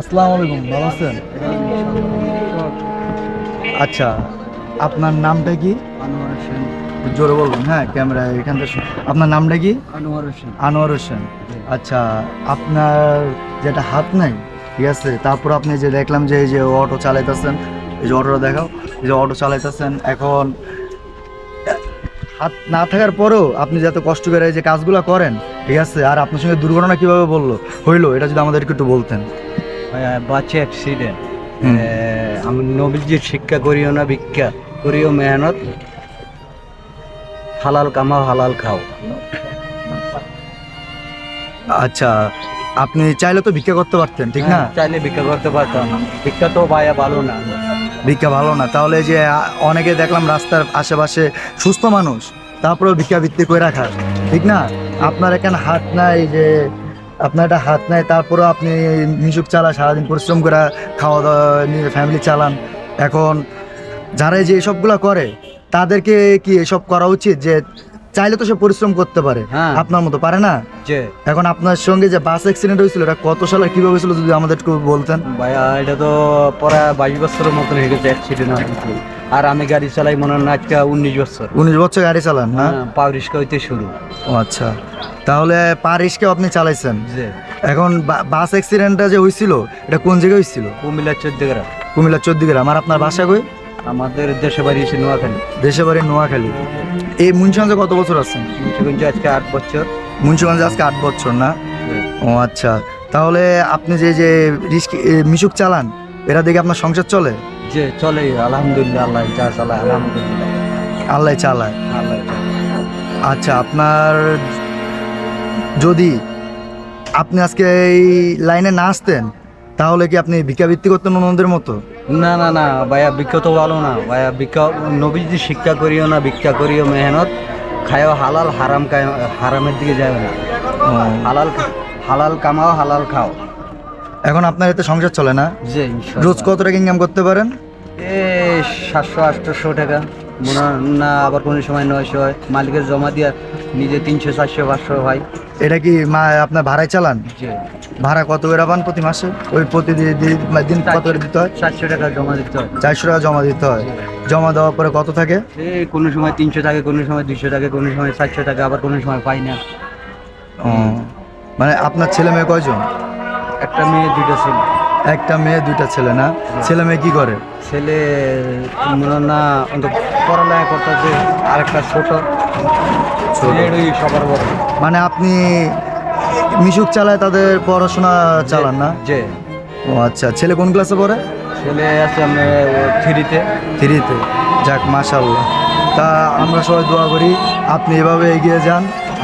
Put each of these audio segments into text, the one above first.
আসসালামু আলাইকুম ভালো আছেন? আচ্ছা আপনার নামটা কি? আনোয়ার হোসেন। জোরে বলবেন হ্যাঁ ক্যামেরা এখান থেকে আপনার নামটা কি? আনোয়ার হোসেন। আনোয়ার হোসেন। আচ্ছা আপনার যেটা হাত নাই ঠিক আছে তারপর আপনি যে দেখলাম যে এই যে অটো চালাইতেছেন এই যে অটোটা দেখাও এই যে অটো চালাইতেছেন এখন হাত না থাকার পরেও আপনি যে এত কষ্ট করে এই যে কাজগুলো করেন ঠিক আছে আর আপনার সঙ্গে দুর্ঘটনা কীভাবে বলল হইল এটা যদি আমাদেরকে একটু বলতেন। বাচ্চা অ্যাক্সিডেন্ট আমি নবীজির শিক্ষা করিও না ভিক্ষা করিও মেহনত। হালাল কামাও হালাল খাও। আচ্ছা আপনি চাইলে তো ভিক্ষা করতে পারতেন ঠিক না? হ্যাঁ, চাইলে ভিক্ষা করতে পারতাম। ভিক্ষা তো ভাইয়া ভালো না। ভিক্ষা ভালো না। তাহলে যে অনেকে দেখলাম রাস্তার আশেপাশে সুস্থ মানুষ তারপরেও ভিক্ষা ভিত্তি করে রাখা ঠিক না? আপনার এখানে হাত নাই যে আপনার একটা হাত নাই তারপরেও আপনি মিশুক চালা সারাদিন পরিশ্রম করে খাওয়া দাওয়া নিয়ে ফ্যামিলি চালান। এখন যারা যে এসবগুলো করে তাদেরকে কি এসব করা উচিত যে চাইলে তো সে পরিশ্রম করতে পারে? হ্যাঁ। আপনার মতো পারে না? যে এখন আপনার সঙ্গে যে বাস অ্যাক্সিডেন্ট হয়েছিল এটা কত সালে কীভাবে হয়েছিল যদি আমাদের একটু বলতেন? ভাইয়া এটা তো প্রায় বাইশ বছরের মতন হয়ে গেছে অ্যাক্সিডেন্ট আর আমি গাড়ি চালাই মনে হয় না আজকে উনিশ বছর। উনিশ বছর গাড়ি চালান না হ্যাঁ, পাও রিক্সা হইতে শুরু। ও আচ্ছা। তাহলে পারিসকেও আপনি চালাইছেন। এখন বাস অ্যাক্সিডেন্টটা যে হয়েছিল এটা কোন জায়গায় হয়েছিল কুমিল্লা চোদ্দ গ্রাম। কুমিল্লা চোদ্দ গ্রাম। আর আপনার বাসা কই? আমাদের দেশে বাড়ি এসে নোয়াখালী। দেশে বাড়ি নোয়াখালী। এই মুন্সিগঞ্জে কত বছর আছেন? মুন্সিগঞ্জে আজকে আট বছর। মুন্সিগঞ্জে আজকে আট বছর না? ও আচ্ছা। তাহলে আপনি যে যে রিস্ক মিশুক চালান এরা দেখে আপনার সংসার চলে? যে চলে। আলহামদুলিল্লাহ আল্লাহ যা চালায় আলহামদুলিল্লাহ। আল্লাহ চালায়। আল্লাহ আচ্ছা আপনার যদি আপনি আজকে এই লাইনে না আসতেন তাহলে কি আপনি ভিক্ষাবৃত্তি করতেন অন্যদের মতো? না না না ভাইয়া ভিক্ষা তো ভালো না। ভাইয়া ভিক্ষা নবীজি শিক্ষা করিও না ভিক্ষা করিও মেহনত খায়ও হালাল হারাম হারামের দিকে যাবে না। হালাল হালাল কামাও হালাল খাও। এখন আপনার এতে সংসার চলে না? যে রোজ কত টাকা ইনকাম করতে পারেন? এ সাতশো আটশোশো টাকা। মনে না আবার কোনো সময় নয়শো হয়। মালিকের জমা দিয়া নিজে তিনশো চারশো পাঁচশো হয় এটা কি মা আপনার ভাড়ায় চালান? ভাড়া কত করে পান প্রতি মাসে? ওই প্রতি দি- দি- মানে দিন কত করে দিতে হয়? চারশো টাকা জমা দিতে হয়। চারশো টাকা জমা দিতে হয়। জমা দেওয়ার পরে কত থাকে? এই কোনো সময় তিনশো টাকা কোনো সময় দুইশো টাকা কোনো সময় চারশো টাকা আবার কোনো সময় পাই না। ও, মানে আপনার ছেলে মেয়ে কয়জন? একটা মেয়ে দুইটা ছেলে। একটা মেয়ে দুইটা ছেলে না? ছেলে মেয়ে কি করে? ছেলে না অন্তত পড়ালেখা করতেছে আরেকটা ছোট সবার বড়। মানে আপনি মিশুক চালায় তাদের পড়াশোনা চালান না? যে ও আচ্ছা ছেলে কোন ক্লাসে পড়ে? ছেলে আছে আমরা থ্রিতে থ্রিতে যাক মাশাল্লাহ তা আমরা সবাই দোয়া করি আপনি এভাবে এগিয়ে যান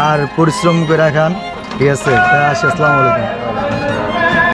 আর পরিশ্রম করে রাখান ঠিক আছে আসসালামু আলাইকুম।